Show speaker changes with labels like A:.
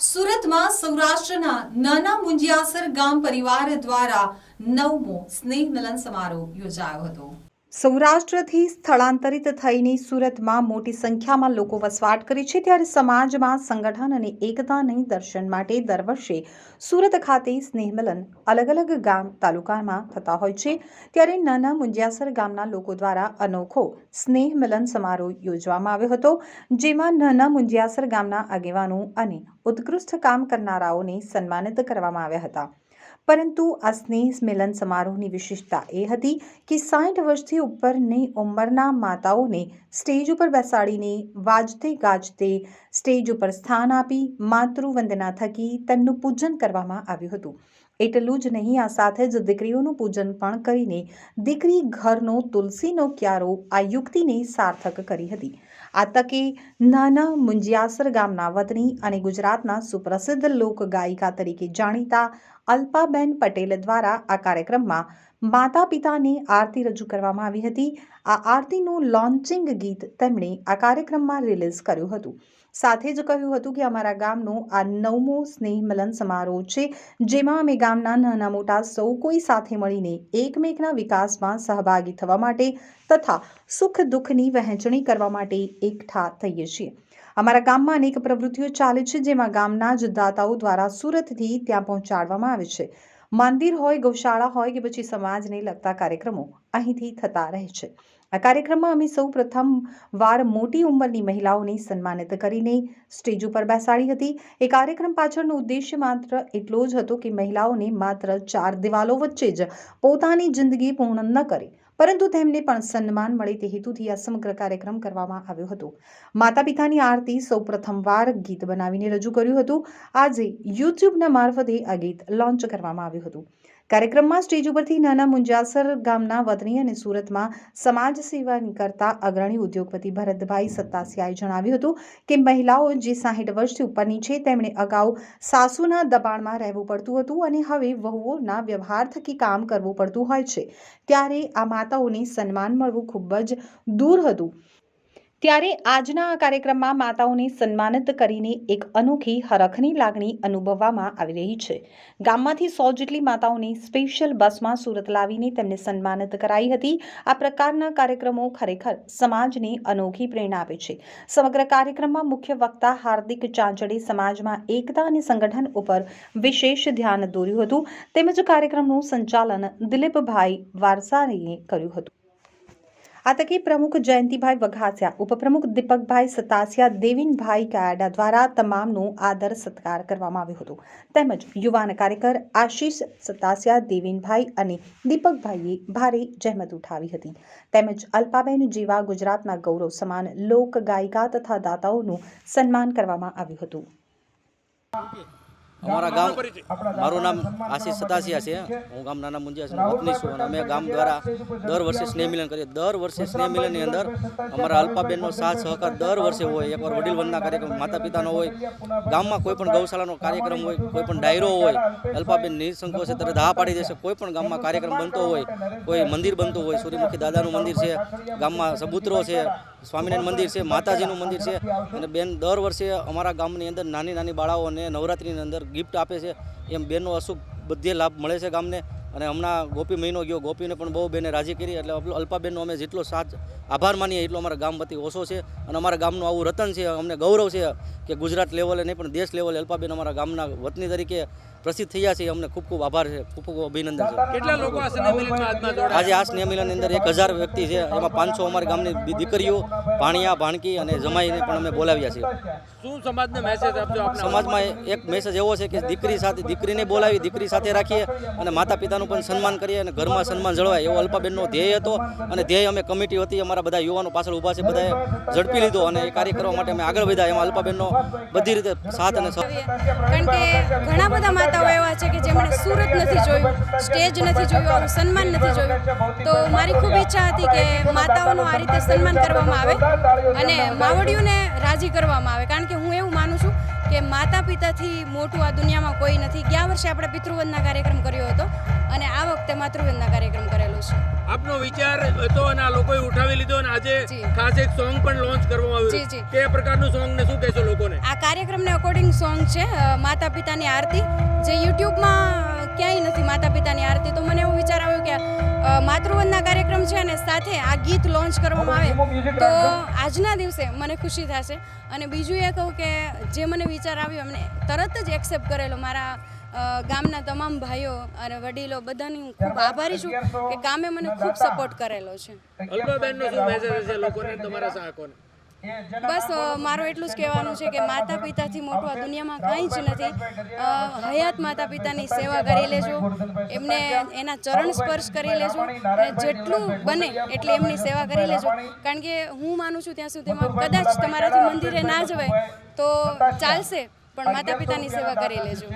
A: સુરતમાં સૌરાષ્ટ્રના નાના મુંજિયાસર ગામ પરિવાર દ્વારા નવમો સ્નેહ મિલન સમારોહ યોજાયો હતો. સૌરાષ્ટ્રથી સ્થળાંતરિત થઈને સુરતમાં મોટી સંખ્યામાં લોકો વસવાટ કરે છે ત્યારે સમાજમાં સંગઠન અને એકતાને દર્શન માટે દર વર્ષે સુરત ખાતે સ્નેહમલન અલગ અલગ ગામ તાલુકામાં થતા હોય છે. ત્યારે નાના મુંજિયાસર ગામના લોકો દ્વારા અનોખો સ્નેહમલન સમારોહ યોજવામાં આવ્યો હતો, જેમાં નાના મુંજિયાસર ગામના આગેવાનો અને ઉત્કૃષ્ટ કામ કરનારાઓને સન્માનિત કરવામાં આવ્યા હતા. પરંતુ આ સ્નેહ મિલન સમારોહની વિશેષતા એ હતી કે સાઠ વર્ષથી ઉપરની ઉંમરના માતાઓને સ્ટેજ ઉપર બેસાડીને વાજતે ગાજતે સ્ટેજ ઉપર સ્થાન આપી માતૃવંદના થકી તેમનું પૂજન કરવામાં આવ્યું હતું. એટલું જ નહીં, આ સાથે જ દીકરીઓનું પૂજન પણ કરીને દીકરી ઘરનો તુલસીનો ક્યારો આ યુક્તિને સાર્થક કરી હતી. આ તકે નાના મુંજિયાસર ગામના વતની અને ગુજરાતના સુપ્રસિદ્ધ લોક ગાયિકા તરીકે જાણીતા અલ્પાબેન પટેલ દ્વારા આ કાર્યક્રમમાં માતા પિતાની આરતી રજૂ કરવામાં આવી હતી. આ આરતીનું લોન્ચિંગ ગીત તેમણે આ કાર્યક્રમમાં રિલીઝ કર્યું હતું. સાથે જ કહ્યું હતું કે અમારા ગામનો આ નવમો સ્નેહ મિલન સમારોહ છે, જેમાં અમે ગામના નાના મોટા સૌ કોઈ સાથે મળીને એકમેકના વિકાસમાં સહભાગી થવા માટે તથા સુખ દુઃખની વહેંચણી કરવા માટે એકઠા થઈએ છીએ. અમારા ગામમાં અનેક પ્રવૃત્તિઓ ચાલે છે, જેમાં ગામના જ દાતાઓ દ્વારા સુરતથી ત્યાં પહોંચાડવામાં આવે છે. મંદિર હોય, ગૌશાળા હોય કે પછી સમાજને લગતા કાર્યક્રમો અહીંથી થતા રહે છે. આ કાર્યક્રમમાં અમે સૌ પ્રથમ વાર મોટી ઉંમરની મહિલાઓને સન્માનિત કરીને સ્ટેજ ઉપર બેસાડી હતી. એ કાર્યક્રમ પાછળનો ઉદ્દેશ્ય માત્ર એટલો જ હતો કે મહિલાઓને માત્ર ચાર દિવાલો વચ્ચે જ પોતાની જિંદગી પૂર્ણ ન કરે પરંતુ તેમને પણ સન્માન મળે તે હેતુથી આ સમગ્ર કાર્યક્રમ કરવામાં આવ્યો હતો. માતા પિતાની આરતી સૌ પ્રથમવાર ગીત બનાવીને રજૂ કર્યું હતું. આજે યુટ્યુબના મારફતે આ ગીત લોન્ચ કરવામાં આવ્યું હતું. કાર્યક્રમમાં સ્ટેજ ઉપરથી નાના મુંજાસર ગામના વતની અને સુરતમાં સમાજ સેવા કરતા અગ્રણી ઉદ્યોગપતિ ભરતભાઈ સત્તાસિયાએ જણાવ્યું હતું કે મહિલાઓ જે સાહીઠ વર્ષથી ઉપરની છે, તેમણે અગાઉ સાસુના દબાણમાં રહેવું પડતું હતું અને હવે વહુઓના વ્યવહાર થકી કામ કરવું પડતું હોય છે. ત્યારે આ માતાઓને સન્માન મળવું ખૂબ જ દૂર હતું. ત્યારે આજના આ કાર્યક્રમમાં માતાઓને સન્માનિત કરીને એક અનોખી હરખની લાગણી અનુભવવામાં આવી રહી છે. ગામમાંથી સો જેટલી માતાઓને સ્પેશિયલ બસમાં સુરત લાવીને તેમને સન્માનિત કરાઈ હતી. આ પ્રકારના કાર્યક્રમો ખરેખર સમાજને અનોખી પ્રેરણા આપે છે. સમગ્ર કાર્યક્રમમાં મુખ્ય વક્તા હાર્દિક ચાંચડે સમાજમાં એકતા અને સંગઠન ઉપર વિશેષ ધ્યાન દોર્યું હતું. તેમજ કાર્યક્રમનું સંચાલન દિલીપભાઈ વારસાણીએ કર્યું હતું. આ તકે પ્રમુખ જયંતિભાઈ વઘાસિયા ઉપપ્રમુખ દીપકભાઈ સતાસિયા દેવિનભાઈ કાયડા દ્વારા તમામનું આદર સત્કાર કરવામાં આવ્યો હતો તેમજ યુવાન કાર્યકર આશીષ સતાસિયા દેવિનભાઈ અને દીપકભાઈએ ભારે જહેમત ઉઠાવી હતી તેમજ અલ્પાબેન જેવા ગુજરાતના ગૌરવ સમાન લોક ગાયિકા તથા દાતાઓનું સન્માન કરવામાં આવ્યું હતું
B: અમારા ગામ મારું નામ આશીષ સતાસિયા છે. હું ગામ નાના મુંજિયા છું. વતની છું અને અમે ગામ દ્વારા દર વર્ષે સ્નેહ મિલન કરીએ. દર વર્ષે સ્નેહ મિલનની અંદર અમારા અલ્પાબેનનો સાથ સહકાર દર વર્ષે હોય. એકવાર વડીલ વંદના કાર્યક્રમ માતા પિતાનો હોય ગામમાં કોઈ પણ ગૌશાળાનો કાર્યક્રમ હોય કોઈ પણ ડાયરો હોય અલ્પાબેન નિસંકોચે તરત હા પાડી દેશે કોઈ પણ ગામમાં કાર્યક્રમ બનતો હોય કોઈ મંદિર બનતું હોય સૂર્યમુખી દાદાનું મંદિર છે ગામમાં સબૂતરો છે સ્વામિનારાયણ મંદિર છે માતાજીનું મંદિર છે અને બેન દર વર્ષે અમારા ગામની અંદર નાની નાની બાળાઓને નવરાત્રિની અંદર ગિફ્ટ આપે છે. એમ બેનનો અશુભ બધે લાભ મળે છે ગામને. અને હમણાં ગોપી મહિનો ગયો. ગોપીને પણ બહુ બેને રાજી કરી. એટલે અલ્પાબેનનો અમે જેટલો સાથ આભાર માનીએ એટલો અમારા ગામ વતી ઓછો છે. અને અમારા ગામનું આવું રતન છે અમને ગૌરવ છે કે ગુજરાત લેવલે નહીં પણ દેશ લેવલે અલ્પાબેન અમારા ગામના વતની તરીકે પ્રસિદ્ધ થયા છે. અમને ખૂબ ખૂબ આભાર છે. ખૂબ ખૂબ અભિનંદન છે.
C: કેટલા લોકો
B: આજે આ સ્નેહ મિલનની અંદર એક હજાર વ્યક્તિ છે. એમાં પાંચસો અમારા ગામની દીકરીઓ ભાણિયા ભાણકી અને જમાઈને પણ અમે બોલાવ્યા છીએ.
C: શું સમાજને મેસેજ આપજો
B: સમાજમાં એક મેસેજ એવો છે કે દીકરી સાથે દીકરીને બોલાવી દીકરી સાથે રાખીએ અને માતા પિતાનું પણ સન્માન કરીએ અને ઘરમાં સન્માન જળવાય એવો અલ્પાબેનનો ધ્યેય હતો. અને ધ્યેય અમે કમિટી હતી, અમારા બધા યુવાનો પાછળ ઊભા છે, બધાએ ઝડપી લીધો અને એ કાર્ય કરવા માટે અમે આગળ વધ્યા. એમાં અલ્પાબેનનો બધી રીતે સાથ અને
D: કારણ કે ઘણા જેમણે સુરત નથી જોયું સ્ટેજ નથી જોયું આવું સન્માન નથી જોયું તો મારી ખૂબ ઈચ્છા હતી કે માતાઓનું આ રીતે સન્માન કરવામાં આવે અને માવડીઓને રાજી કરવામાં આવે. કારણ કે હું એવું માનું છું કે માતા પિતાથી મોટું આ દુનિયામાં કોઈ નથી. ગયા વર્ષે આપણે પિતૃવંદના કાર્યક્રમ કર્યો હતો અને આ વખતે માતૃવંદના કાર્યક્રમ કરેલો છે.
C: આપનો વિચાર હતો અને આ લોકોએ ઉઠાવી લીધો અને આજે. ખાસ એક સોંગ પણ લોન્ચ કરવામાં આવ્યું. કે પ્રકારનું સોંગ ને શું કહેશો લોકોને?
D: આ કાર્યક્રમને અકોર્ડિંગ સોંગ છે માતા પિતાની આરતી જે યુટ્યુબમાં ક્યાંય નથી માતા પિતાની આરતી. તો મને એવો વિચાર આવ્યો કે માતૃવંદના કાર્યક્રમ છે અને સાથે આ ગીત લોન્ચ કરવામાં આવે તો આજના દિવસે મને ખુશી થશે. અને બીજું એ કહું કે જે મને વિચાર આવ્યો એમને તરત જ એક્સેપ્ટ કરેલો મારા ગામના તમામ ભાઈઓ અને વડીલો બધાની હું ખૂબ આભારી છું કે ગામે મને ખૂબ સપોર્ટ કરેલો છે.
C: અલ્પાબેનનો શું મેસેજ છે લોકોને તમારા ચાહકોને
D: બસ મારું એટલું જ કહેવાનું છે કે માતા પિતાથી મોટું આ દુનિયામાં કાંઈ જ નથી. હયાત માતા પિતાની સેવા કરી લેજો, એમને એના ચરણ સ્પર્શ કરી લેજો, અને જેટલું બને એટલી એમની સેવા કરી લેજો. કારણ કે હું માનું છું ત્યાં સુધીમાં કદાચ તમારાથી મંદિરે ના જવાય તો ચાલશે, પણ માતા પિતાની સેવા કરી લેજો.